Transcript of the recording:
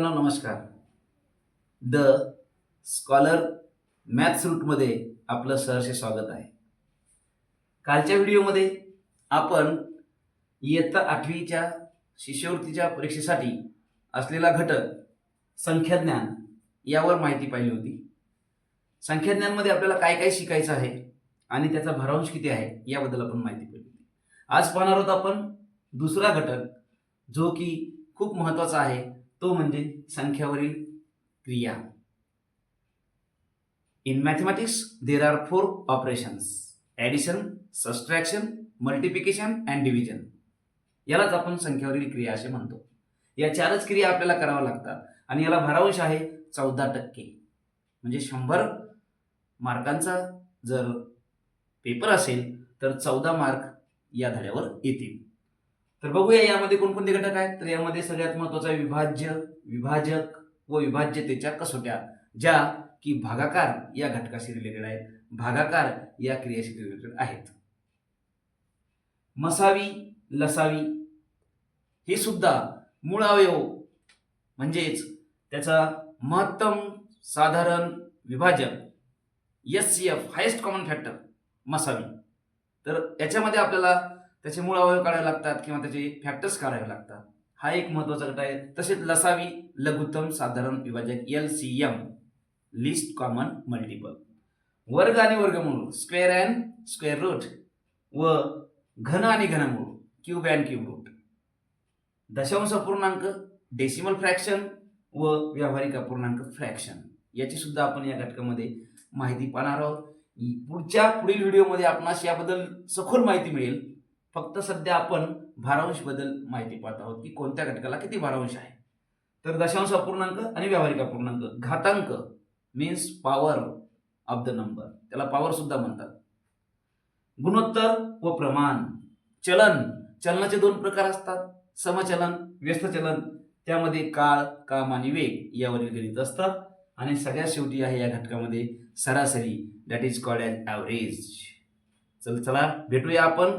नमस्कार. The scholar maths रूटमध्ये आपलं सहर्ष स्वागत आहे. कालच्या व्हिडिओमध्ये आपण इयत्ता आठवीच्या शिष्यवृत्तीच्या परीक्षेसाठी असलेला घटक संख्याज्ञान यावर माहिती पाहिली होती. संख्याज्ञानमध्ये आपल्याला काय काय शिकायचं आहे आणि त्याचा भरांश किती आहे याबद्दल आपण माहिती पाहिली होती. आज पाहणार आहोत आपण दुसरा घटक जो की खूप महत्त्वाचा आहे. तो म्हणजे संख्यावरील क्रिया. In mathematics there are four operations addition subtraction multiplication and division यालाच आपण संख्यावरील क्रिया असे म्हणतो. या चारच क्रिया आपल्याला कराव्या लागतात आणि याला भरावंश आहे चौदा टक्के. म्हणजे शंभर मार्कांचा जर पेपर असेल तर चौदा मार्क या धड्यावर येतील. तर बघूया यामध्ये कोणकोणते घटक आहेत? तर यामध्ये सगळ्यात महत्त्वाचा विभाज्य विभाजक व विभाज्यतेच्या कसोट्या ज्या की भागाकार या घटकाशी रिलेटेड आहेत. भागाकार या क्रियाशी रिलेटेड आहेत. मसावी लसावी हे सुद्धा मूळ अवयव म्हणजेच त्याचा महत्तम साधारण विभाजक S C F highest common factor मसावी. तर याच्यामध्ये आपल्याला त्याचे मूळ अवयव काढावे लागतात किंवा त्याचे फॅक्टर्स काढावे लागतात. हा एक महत्त्वाचा घटक आहे. तसेच लसावी लघुत्तम साधारण विभाजक L C M least common multiple वर्ग आणि वर्गमूळ स्क्वेअर अँड स्क्वेअर रूट व घन आणि घनमूळ क्यूब अँड क्यूब रूट दशांश अपूर्णांक डेसिमल फ्रॅक्शन व व्यावहारिक अपूर्णांक फ्रॅक्शन याची सुद्धा आपण या घटकामध्ये माहिती पाहणार आहोत. पुढच्या पुढील व्हिडिओमध्ये आपणास याबद्दल सखोल माहिती मिळेल. फक्त सध्या आपण भारांशबद्दल माहिती पाहत आहोत की कोणत्या घटकाला किती भारांश आहे. तर दशांश अपूर्णांक आणि व्यावहारिक अपूर्णांक. घातांक means power of the number त्याला पॉवर सुद्धा म्हणतात. गुणोत्तर व प्रमाण. चलन. चलनाचे दोन प्रकार असतात. समचलन व्यस्त चलन त्यामध्ये काळ काम आणि वेग यावरील गणित असतात आणि सगळ्यात शेवटी आहे या घटकामध्ये सरासरी. That is called as average चल चला भेटूया आपण.